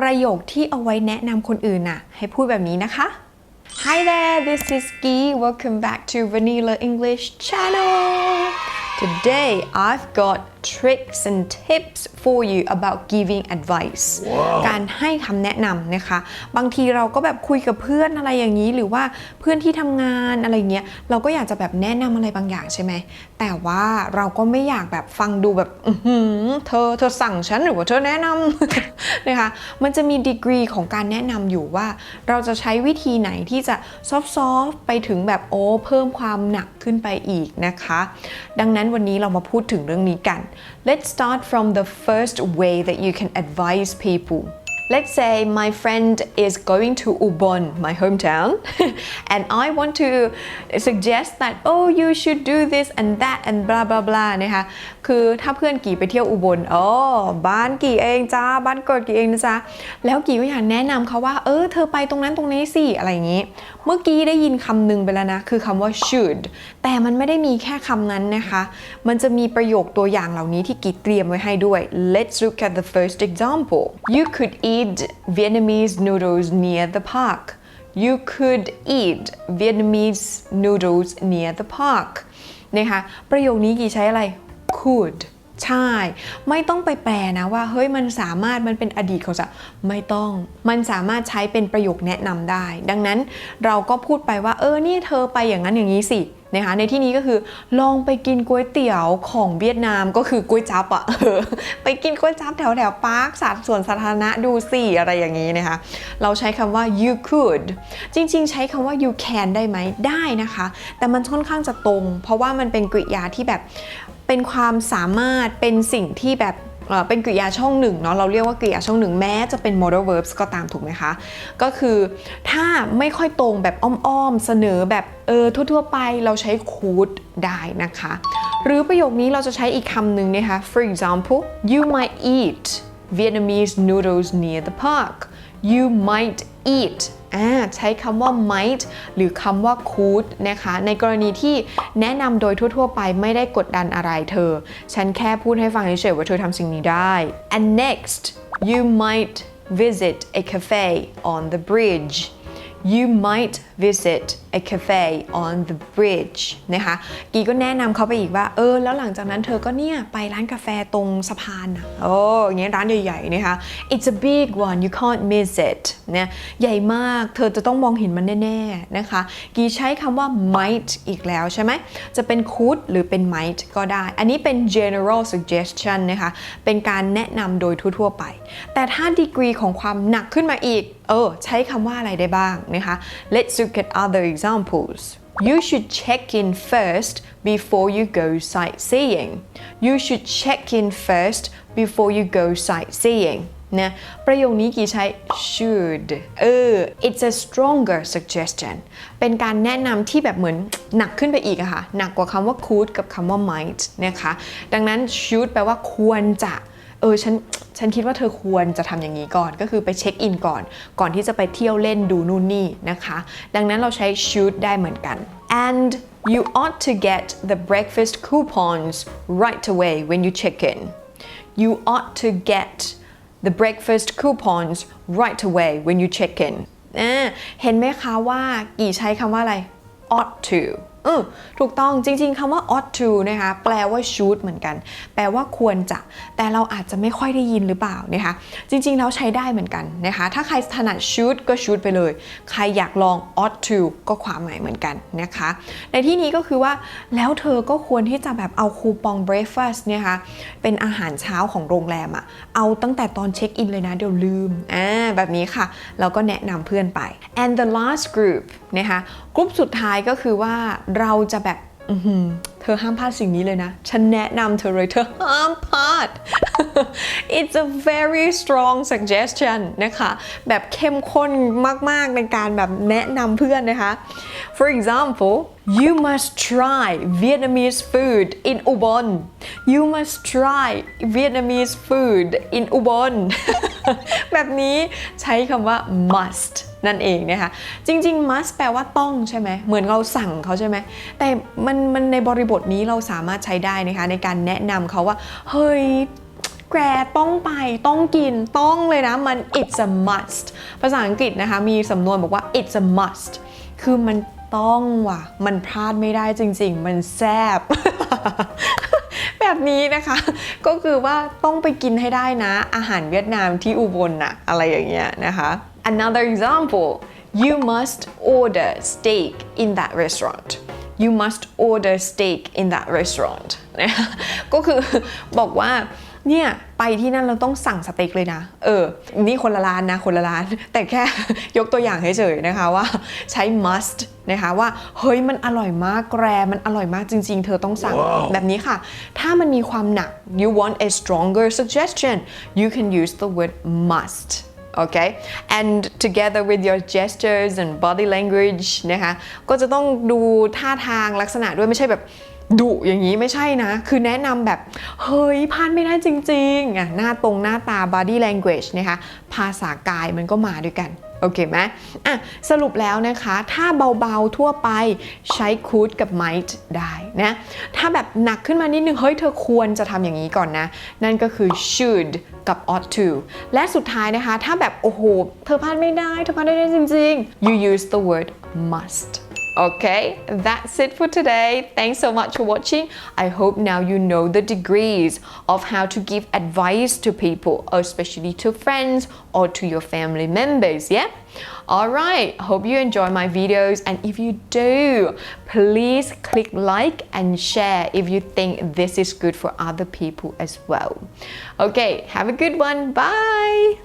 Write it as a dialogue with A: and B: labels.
A: ประโยคที่เอาไว้แนะนำคนอื่นน่ะ ให้พูดแบบนี้นะคะ Hi there this is Gi welcome back to Vanilla English channel Today I've got tricks and tips for you about giving advice การให้คำแนะนำนะคะ บางทีเราก็แบบคุยกับเพื่อนอะไรอย่างนี้ หรือว่าเพื่อนที่ทำงานอะไรเงี้ย เราก็อยากจะแบบแนะนำอะไรบางอย่างใช่ไหม แต่ว่าเราก็ไม่อยากแบบฟังดูแบบอือหือเธอเธอสั่งฉันหรือว่าเธอแนะนำนะคะ มันจะมีดีกรีของการแนะนำอยู่ว่า เราจะใช้วิธีไหนที่จะซอฟๆไปถึงแบบโอ้เพิ่มความหนักขึ้นไปอีกนะคะ ดังนั้นวันนี้เรามาพูดถึงเรื่องนี้กัน Let's start from the first way that you can advise people Let's say my friend is going to Ubon, my hometown, and I want to suggest that oh you should do this and that and blah blah blah นะคะคือถ้าเพื่อนกี่ไปเที่ยวอุบลอ๋อบ้านกี่เองจ้าบ้านเกิดกี่เองนะจ๊ะแล้วกี่ก็อยากแนะนำเขาว่าเออเธอไปตรงนั้นตรงนี้สิอะไรอย่างนี้ เมื่อกี้ได้ยินคำหนึ่งไปแล้วนะ คือคำว่า should แต่มันไม่ได้มีแค่คำนั้นนะคะ มันจะมีประโยคตัวอย่างเหล่านี้ที่กี่เตรียมไว้ให้ด้วย Let's look at the first example you could eat Vietnamese noodles near the park you could eat Vietnamese noodles near the park นะคะ ประโยคนี้กี่ใช้อะไร could ใช่ ไม่ต้องไปแปลนะว่า เฮ้ย มันสามารถ มันเป็นอดีตเขาจะ ไม่ต้อง มันสามารถใช้เป็นประโยคแนะนำได้ ดังนั้นเราก็พูดไปว่า เออ เนี่ยเธอไปอย่างนั้นอย่างนี้สิ นะคะในที่นี้ก็คือลองไปกินก๋วยเตี๋ยวของเวียดนามก็คือก๋วยจั๊บอะไปกินก๋วยจั๊บแถวแถวพาร์คสาสวนสาธารณะดูสิอะไรอย่างนี้นะคะ เราใช้คำว่า you could จริง ๆ ใช้คำว่า you can ได้ไหมได้นะคะ แต่มันค่อนข้างจะตรง เพราะว่ามันเป็นกริยาที่แบบเป็นความสามารถเป็นสิ่งที่แบบ เป็นกริยาช่องหนึ่งเนาะเราเรียกว่ากริยาช่องหนึ่งแม้จะเป็น modal verbs ก็ตามถูกไหมคะ ก็คือถ้าไม่ค่อยตรงแบบอ้อมๆ เสนอแบบเออทั่วๆไปเราใช้ could ได้นะคะ หรือประโยคนี้เราจะใช้อีกคำหนึ่งนะคะ for example you might eat Vietnamese noodles near the park you might eat ใช้คำว่า might หรือคำว่า could นะคะ ในกรณีที่แนะนำโดยทั่ว ๆ ไปไม่ได้กดดันอะไรเธอ ฉันแค่พูดให้ฟังเฉยๆว่าเธอทำสิ่งนี้ได้ and next you might visit a cafe on the bridge you might visit a cafe on the bridge นะคะกีก็แนะนำเขาไปอีกว่า เออ แล้วหลังจากนั้นเธอก็เนี่ย ไปร้านกาแฟตรงสะพานนะโอ้อย่างเงี้ยร้านใหญ่ๆนะคะ it's a big one you can't miss it นะใหญ่มากเธอจะต้องมองเห็นมันแน่ๆนะคะ กีใช้คำว่า might อีกแล้วใช่ไหม จะเป็น could หรือเป็น might ก็ได้ อันนี้เป็น general suggestion นะคะ เป็นการแนะนำโดยทั่วๆไป แต่ถ้าดีกรีของความหนักขึ้นมาอีก เออใช้คำว่าอะไรได้บ้างนะคะ let's look at other examples you should check in first before you go sightseeing you should check in first before you go sightseeing นะประโยคนี้กี่ใช้ should เออ it's a stronger suggestion เป็นการแนะนำที่แบบเหมือนหนักขึ้นไปอีกอะค่ะ หนักกว่าคำว่า could กับคำว่า might นะคะ ดังนั้น should แปลว่าควรจะ เออฉันฉันคิดว่าเธอควรจะทำอย่างนี้ก่อน ก็คือไปเช็คอินก่อน ก่อนที่จะไปเที่ยวเล่นดูนู่นนี่นะคะ ดังนั้นเราใช้ should ได้เหมือนกัน and you ought to get the breakfast coupons right away when you check in you ought to get the breakfast coupons right away when you check in เห็นไหมคะว่ากี่ใช้คำว่าอะไร ought to เออถูกต้องจริง ๆคำว่า ought to นะคะแปลว่า should เหมือนกัน แปลว่าควรจะ แต่เราอาจจะไม่ค่อยได้ยินหรือเปล่านะคะจริง ๆ แล้วใช้ได้เหมือนกันนะคะถ้าใครถนัด should ก็ should ไปเลย ใครอยากลอง ought to ก็ความหมายเหมือนกันนะคะ ในที่นี้ก็คือว่าแล้วเธอก็ควรที่จะแบบเอาคูปอง breakfast เนี่ยคะเป็นอาหารเช้าของโรงแรมอะเอาตั้งแต่ตอนเช็คอินเลยนะเดี๋ยวลืมอ่าแบบนี้ค่ะเราก็แนะนำเพื่อนไป and the last group นะคะกลุ่มสุดท้ายก็คือว่าเราจะแบบเธอห้ามพลาดสิ่งนี้เลยนะ ฉันแนะนำเธอเลยเธอห้ามพลาด it's a very strong suggestion นะคะ แบบเข้มข้นมาก ๆ ในการแบบแนะนำเพื่อนนะคะ for example you must try Vietnamese food in Ubon you must try Vietnamese food in Ubon แบบนี้ใช้คำว่า must นั่นเองนะคะจริง ๆ must แปลว่าต้องใช่ไหมเหมือนเราสั่งเขาใช่ไหมแต่มันมันในบริบทนี้เราสามารถใช้ได้นะคะในการแนะนำเขาว่า เฮ้ยแกต้องไปต้องกินต้องเลยนะ มัน it's a must ภาษาอังกฤษนะคะ มีสำนวนบอกว่า it's a must คือมันต้องว่ะ มันพลาดไม่ได้จริง ๆ มันแซบแบบนี้นะคะ ก็คือว่าต้องไปกินให้ได้นะ อาหารเวียดนามที่อุบลน่ะอะไรอย่างเงี้ยนะคะ another example you must order steak in that restaurant you must order steak in that restaurant นะคะก็คือบอกว่าเนี่ยไปที่นั่นเราต้องสั่งสเต็กเลยนะ เออ นี่คนละร้านนะ คนละร้าน แต่แค่ยกตัวอย่างเฉยๆนะคะว่าใช้ must นะคะว่าเฮ้ยมันอร่อยมากแกรมันอร่อยมากจริง ๆ เธอต้องสั่งแบบนี้ค่ะ ถ้ามันมีความหนัก you want a stronger suggestion you can use the word must okay and together with your gestures and body language นะคะ ก็จะต้องดูท่าทางลักษณะด้วยไม่ใช่แบบ ดุอย่างนี้ไม่ใช่นะ คือแนะนำแบบ เฮ้ยพลาดไม่ได้จริงๆอะหน้าตรงหน้าตา body language นะคะ ภาษากายมันก็มาด้วยกัน โอเคไหมอะ สรุปแล้วนะคะ ถ้าเบาๆทั่วไปใช้ could กับ might ได้นะ ถ้าแบบหนักขึ้นมานิดนึง เฮ้ย เธอควรจะทำอย่างนี้ก่อนนะ นั่นก็คือ should กับ ought to และสุดท้ายนะคะ ถ้าแบบ โอ้โห เธอพลาดไม่ได้ เธอพลาดไม่ได้จริงๆ you use the word must Okay, that's it for today. Thanks so much for watching. I hope now you know the degrees of how to give advice to people, especially to friends or to your family members. Yeah? Alright, hope you enjoy my videos. And if you do, please click like and share if you think this is good for other people as well. Okay, have a good one. Bye.